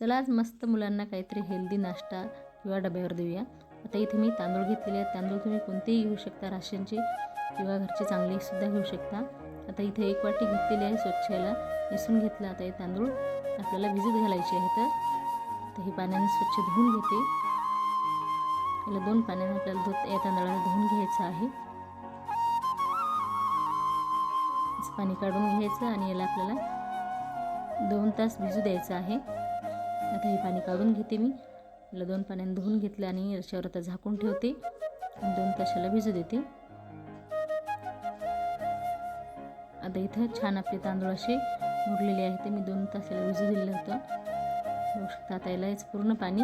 चला आज मस्त मुलांना काहीतरी हेल्दी नाश्ता किंवा डब्यावर देऊया. आता इथे मी तांदूळ घेतलेले आहेत. तांदूळ तुम्ही कोणतेही घेऊ शकता राशनचे किंवा घरचे चांगलेसुद्धा घेऊ शकता. आता इथे एक वाटी घेतलेली आहे स्वच्छ याला निसून घेतला आता हे तांदूळ आपल्याला भिजत घालायचे आहे तर. हे पाण्याने स्वच्छ धुवून घेते. याला दोन पाण्याने आपल्याला धुत या तांदळाला धुवून घ्यायचं आहे. पाणी काढून घ्यायचं आणि याला आपल्याला दोन तास भिजू द्यायचं आहे. आता हे पाणी काढून घेते मी. याला दोन पाण्याने धुवून घेतलं आणि याच्यावर आता झाकून ठेवते. आणि दोन तासाला भिजू देते. आता इथं छान आपले तांदूळ असे उरलेले आहे ते मी दोन तासाला भिजू दिलं होतं. बघू शकता आता याला पूर्ण पाणी.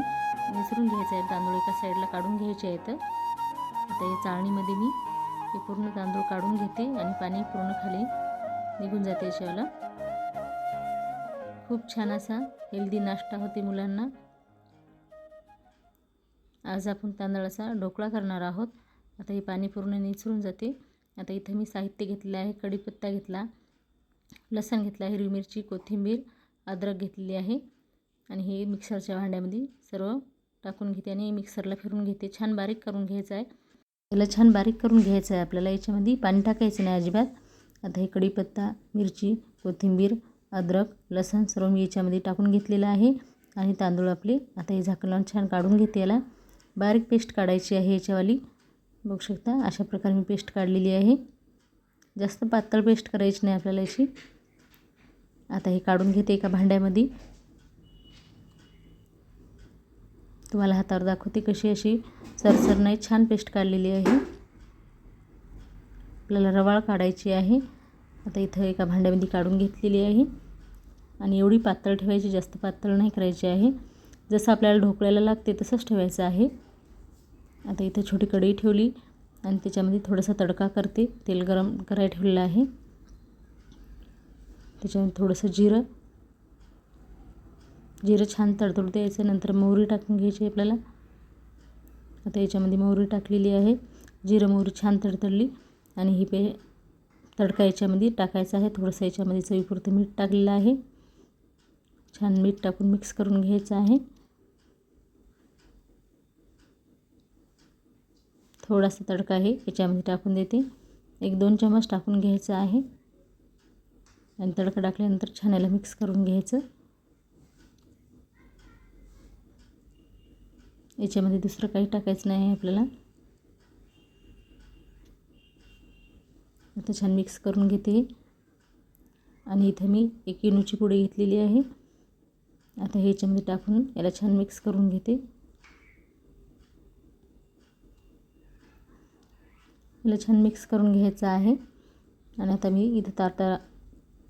विसरून घ्यायचं आहे. तांदूळ एका साईडला काढून घ्यायचे आहेत. आता या चाळणीमध्ये मी हे पूर्ण तांदूळ काढून घेते आणि पाणी पूर्ण खाली निघून जाते याच्यावाला. खूप छान असा हेल्दी नाश्ता होते मुलांना. आज आपण तांदळाचा ढोकळा करणार आहोत. आता हे पाणी पूर्ण निचरून जाते. आता इथं मी साहित्य घेतले आहे कढीपत्ता घेतला लसण घेतला हिरवी मिरची कोथिंबीर अद्रक घेतलेली आहे. आणि हे मिक्सरच्या भांड्यामध्ये सर्व टाकून घेते आणि मिक्सरला फिरून घेते. छान बारीक करून घ्यायचं आहे. याला छान बारीक करून घ्यायचं आहे. आपल्याला याच्यामध्ये पाणी टाकायचं नाही अजिबात. आता हे कढीपत्ता मिरची कोथिंबीर अद्रक लसण सर्व मी याच्यामध्ये टाकून घेतलेलं आहे. आणि तांदूळ आपले आता हे झाकण लावून छान काढून घेते याला. बारीक पेस्ट काढायची आहे याच्यावाली. बघू शकता अशा प्रकारे मी पेस्ट काढलेली आहे. जास्त पातळ पेस्ट करायची नाही आपल्याला याची. आता हे काढून घेते एका भांड्यामध्ये. तुम्हाला हातावर दाखवते कशी अशी सरसर नाही छान पेस्ट काढलेली आहे. आपल्याला रवाळ काढायची आहे. आता इथं एका भांड्यामध्ये काढून घेतलेली आहे. आणि एवढी पातळ ठेवायची जास्त पातळ नाही करायची आहे. जसं आपल्याला ढोकळ्याला लागते तसंच ठेवायचं आहे. आता इथे छोटी कढई ठेवली आणि त्याच्यामध्ये थोडासा तडका करते. तेल गरम करायला ठेवलेलं आहे. त्याच्यामध्ये थोडंसं जिरं. जिरं छान तडतडू द्यायचं नंतर मोहरी टाकून घ्यायची आपल्याला. आता याच्यामध्ये मोहरी टाकलेली आहे. जिरं मोहरी छान तडतडली आणि ही पे तडका याच्यामध्ये टाकायचा आहे. थोडंसं याच्यामध्ये चवीपुरतं मीठ टाकलेलं आहे. छान मीठ टाकून मिक्स करून घ्यायचं आहे. थोडासा तडका आहे याच्यामध्ये टाकून देते. एक दोन चम्मच टाकून घ्यायचं आहे. आणि तडका टाकल्यानंतर छान याला मिक्स करून घ्यायचं. याच्यामध्ये दुसरं काही टाकायचं नाही आहे आपल्याला. आता छान मिक्स करून घेते. आणि इथं मी एक इनोची पुडी घेतलेली आहे. आता हे याच्यामध्ये टाकून याला छान मिक्स करून घेते. याला छान मिक्स करून घ्यायचं आहे. आणि आता मी इथं ताटा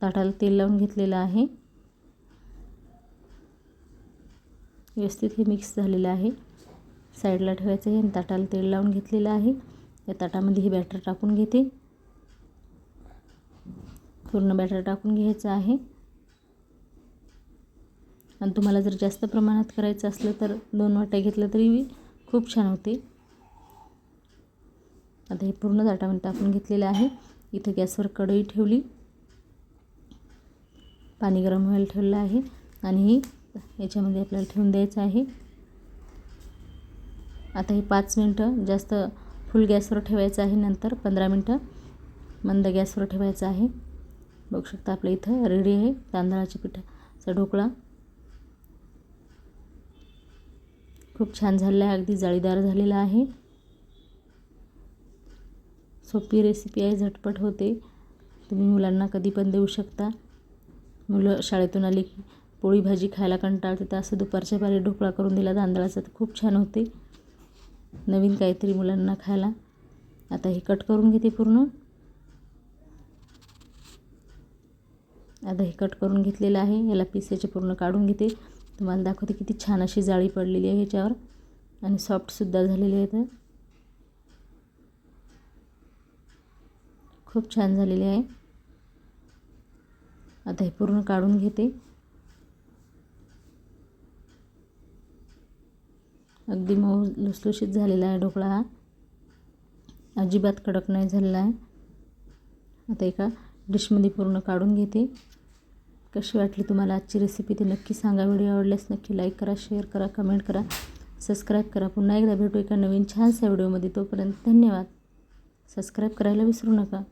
ताटाला तेल लावून घेतलेलं आहे. व्यवस्थित हे मिक्स झालेलं आहे. साईडला ठेवायचं आहे आणि ताटाला तेल लावून घेतलेलं आहे. या ताटामध्ये हे बॅटर टाकून घेते. पूर्ण बॅटर टाकून घ्यायचं आहे. आणि तुम्हाला जर जास्त प्रमाणात करायचं असलं तर दोन वाट्या घेतलं तरी खूप छान होते. आता हे पूर्ण ताटामध्ये टाकून घेतलेलं आहे. इथं गॅसवर कढई ठेवली. पाणी गरम व्हायला ठेवलं आहे आणि ही याच्यामध्ये आपल्याला ठेवून द्यायचं आहे. आता हे पाच मिनटं जास्त फुल गॅसवर ठेवायचं आहे नंतर पंधरा मिनटं मंद गॅसवर ठेवायचं आहे. बघू शकता आपल्या इथं रेडी आहे. तांदळाच्या पिठाचा ढोकळा. खूप छान झालेला आहे. अगदी जाळीदार झालेला आहे. सोपी रेसिपी आहे झटपट होते. तुम्ही मुलांना कधी पण देऊ शकता. मुलं शाळेतून आली की पोळी भाजी खायला कंटाळते तर असं दुपारच्या पारी ढोकळा करून दिला तांदळाचा तर खूप छान होते. नवीन काहीतरी मुलांना खायला. आता हे कट करून घेते पूर्ण. आता हे कट करून घेतलेलं आहे. याला पीस याचे पूर्ण काढून घेते. तुम्हाला दाखवते किती छान अशी जाळी पडलेली आहे ह्याच्यावर. आणि सॉफ्टसुद्धा झालेली आहे तर खूप छान झालेली आहे. आता हे पूर्ण काढून घेते. अगदी मऊ लुसलुशीत झालेला आहे ढोकळा हा. अजिबात कडक नाही झालेला आहे. आता एका डिशमध्ये पूर्ण काढून घेते. कशी वाटली तुम्हाला आजची रेसिपी ते नक्की सांगा. व्हिडिओ आवडल्यास नक्की लाईक करा शेअर करा कमेंट करा सबस्क्राईब करा. पुन्हा एकदा भेटू एका नवीन छानशा व्हिडिओमध्ये तोपर्यंत धन्यवाद. सबस्क्राईब करायला विसरू नका.